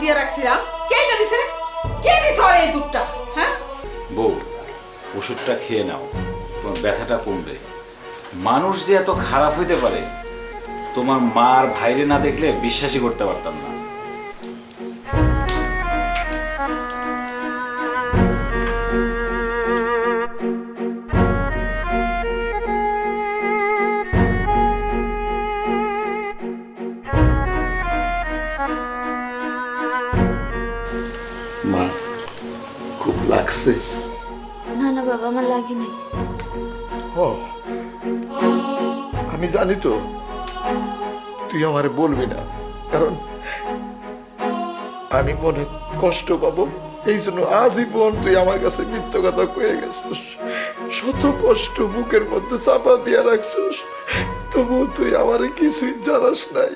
দিয়ে রাখছিলাম। কে না দিছে? কে দিছে ওর এই দুধটা? হ্যাঁ? বউ, ওষুধটা খেয়ে নাও। তোমার ব্যথাটা কমবে। মানুষ যে এত খারাপ হইতে পারে, তোমার মার ভাইরে না দেখলে বিশ্বাসই করতে পারতাম না। লাগছে। না না বাবা আমার লাগে নাই ও আমি জানি তো তুই আমারে বলবি না কারণ আমি মনে কষ্ট পাবো। এই জন্য আজীবন তুই আমার কাছে মিথ্য কথা কয়ে গেছিস। শত কষ্ট বুকের মধ্যে চাপা দিয়া রাখছিস। তবু তুই আমার কিছুই জানাস নাই।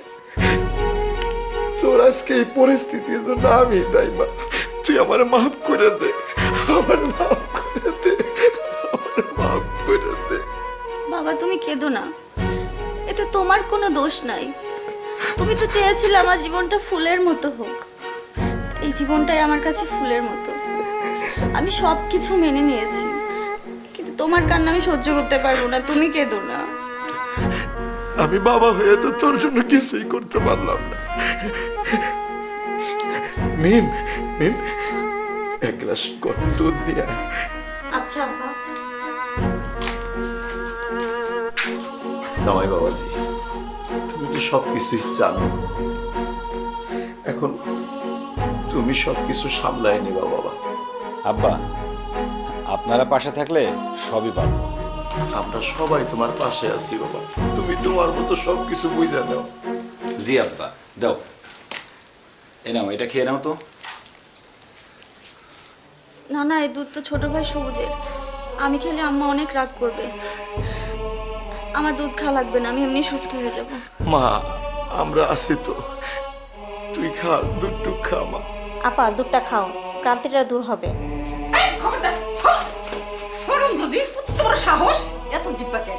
তোর আজকে এই পরিস্থিতির জন্য আমি দায়ী মা। তুই আমার মাফ করে দে। আমার মাফ করে দে আমার মাফ করে দে। বাবা তুমি কেঁদো না। এতে তোমার কোনো দোষ নাই। তুমি তো চেয়েছিলে আমার জীবনটা ফুলের মতো হোক। এই জীবনটাই আমার কাছে ফুলের মতো। আমি সব কিছু মেনে নিয়েছি। কিন্তু তোমার কান্না আমি সহ্য করতে পারব না। তুমি কেঁদো না। আমি বাবা হয়ে তো তোর জন্য কিছুই করতে পারলাম না। মিম মিম এক গ্লাস গরম দুধ নিয়ে। আচ্ছা আব্বা। জামাই বাবাজি তুমি তো সব কিছুই জানো। এখন তুমি সব কিছু সামলাই নিবা বাবা। আব্বা আপনারা পাশে থাকলে সবই পারব আমরা সবাই তোমার পাশে আছি বাবা। তুমি তোমার মতো সব কিছু বুঝে নাও। জি আব্বা। দাও। এ নাও এটা খেয়ে নাও তো। না না এই দুধ তো ছোট ভাই সবুজের। আমি খেলে আম্মা অনেক রাগ করবে। আমার দুধ খাওয়া লাগবে না আমি এমনি সুস্থ হয়ে যাব। মা আমরা আছি তো। তুই খা দুধটুক খা মা। আপা দুধটা খাও। ক্রান্তিটা দূর হবে। সাহস। এত জিব্বাকে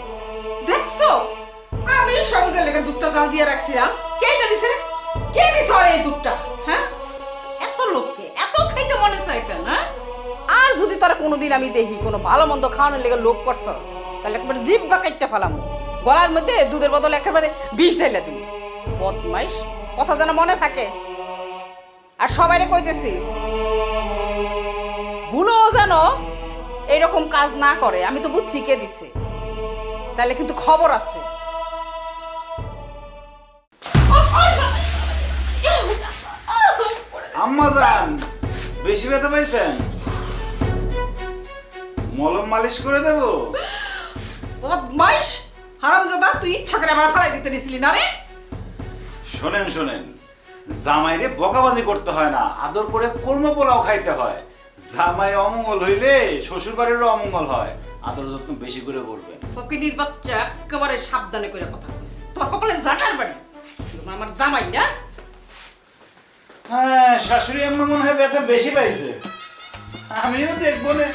দেখছ? আমি সবুজের লেগে দুধটা জাল দিয়ে রাখছিলাম। কে না দিছে? কে দিছে এই দুধটা? হ্যাঁ? এত লোককে এত খাইতে মনে কেন? আর যদি তোরা কোনোদিন আমি দেখি, কোনো ভালো মন্দ খাওয়ানোর লেগে লোক করছস তাহলে একবার বা কাটতে ফেলাম। গলার মধ্যে দুধের বদলে একেবারে বিষ ঢাইলা তুমি বদমাইশ, কথা যেন মনে থাকে। আর সবাইরে কইতেছি, ভুলও যেন এরকম কাজ না করে, আমি তো বুঝছি কে দিছে। তাহলে কিন্তু খবর আছে। আম্মা যান, বেশি ব্যথা পাইছেন? মলম মালিশ করে দেবো। বদমাইশ! হারামজাদা তুই ইচ্ছা করে আমার ফালাই দিতে দিছিলি না রে? শোনেন শোনেন। জামাইরে বকাবাজি করতে হয় না আদর করে কর্ম পোলাও খাইতে হয়। জামাই অমঙ্গল হইলে শ্বশুর বাড়িরও অমঙ্গল হয়। আদর যত্ন বেশি করে করবেন। ফকিনির বাচ্চা একেবারে সাবধানে করে কথা কইস তোর কপালে জাটার বাড়ি? আমার জামাই না? হ্যাঁ শাশুড়ি আম্মা মনে হয় ব্যথা বেশি পাইছে। আমিও দেখব না।